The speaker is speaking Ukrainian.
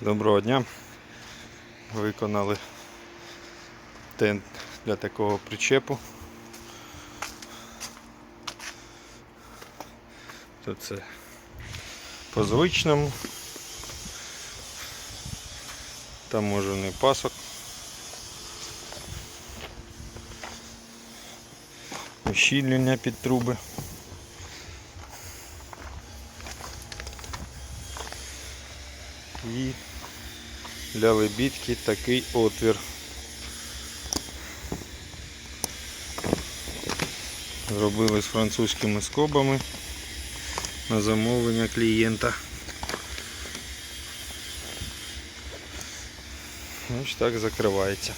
Доброго дня. Виконали тент для такого причепу. Тут це по звичному. Там може не пасок. Ущільнення під труби. І для лебідки такий отвір. Зробили з французькими скобами на замовлення клієнта. Ось так закривається.